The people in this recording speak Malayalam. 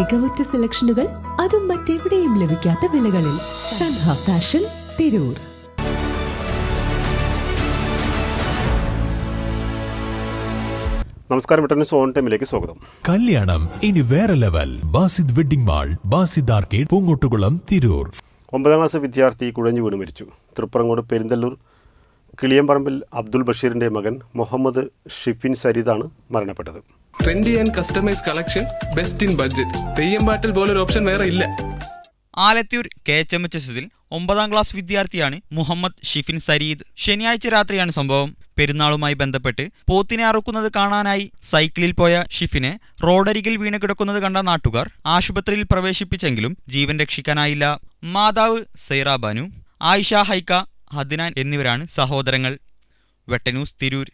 മികവുറ്റ സെലക്ഷനുകൾ അതും മറ്റെവിടെയും ലഭിക്കാത്ത വിലകളിൽ സൻഹ ഫാഷൻ തിരൂർ. നമസ്കാരം ഇട്ടന് ഓൺ ടൈമിലേക്ക് സ്വാഗതം. കല്യാണം ഇനി വേറെ level. Basid wedding mall Basid arcade Poongottukulam Tirur. ഒമ്പതാം ക്ലാസ് വിദ്യാർത്ഥി കുഴഞ്ഞു വീണ് മരിച്ചു. തൃപ്പറങ്ങോട് പെരിന്തല്ലൂർ കിളിയമ്പറമ്പിൽ അബ്ദുൽ ബഷീറിന്റെ മകൻ മുഹമ്മദ് ഷിഫിൻ സരീദാണ് മരണപ്പെട്ടത്. Trendy and customise collection best in budget Theyyam പോലെ പോലൊരു ഓപ്ഷൻ വേറെ ഇല്ല. Alathur K H M H S എസിൽ ഒമ്പതാം ക്ലാസ് വിദ്യാർത്ഥിയാണ് മുഹമ്മദ് ഷിഫിൻ സരീദ്. ശനിയാഴ്ച രാത്രിയാണ് സംഭവം. പെരുന്നാളുമായി ബന്ധപ്പെട്ട് പോത്തിനെ അറുക്കുന്നത് കാണാനായി സൈക്കിളിൽ പോയ ഷിഫിനെ റോഡരികിൽ വീണ് കിടക്കുന്നത് കണ്ട നാട്ടുകാർ ആശുപത്രിയിൽ പ്രവേശിപ്പിച്ചെങ്കിലും ജീവൻ രക്ഷിക്കാനായില്ല. മാതാവ് സൈറ ബാനു ആയിഷ ഹൈക്ക ഹദിനാൻ എന്നിവരാണ് സഹോദരങ്ങൾ. വെട്ടന്യൂസ് തിരൂർ.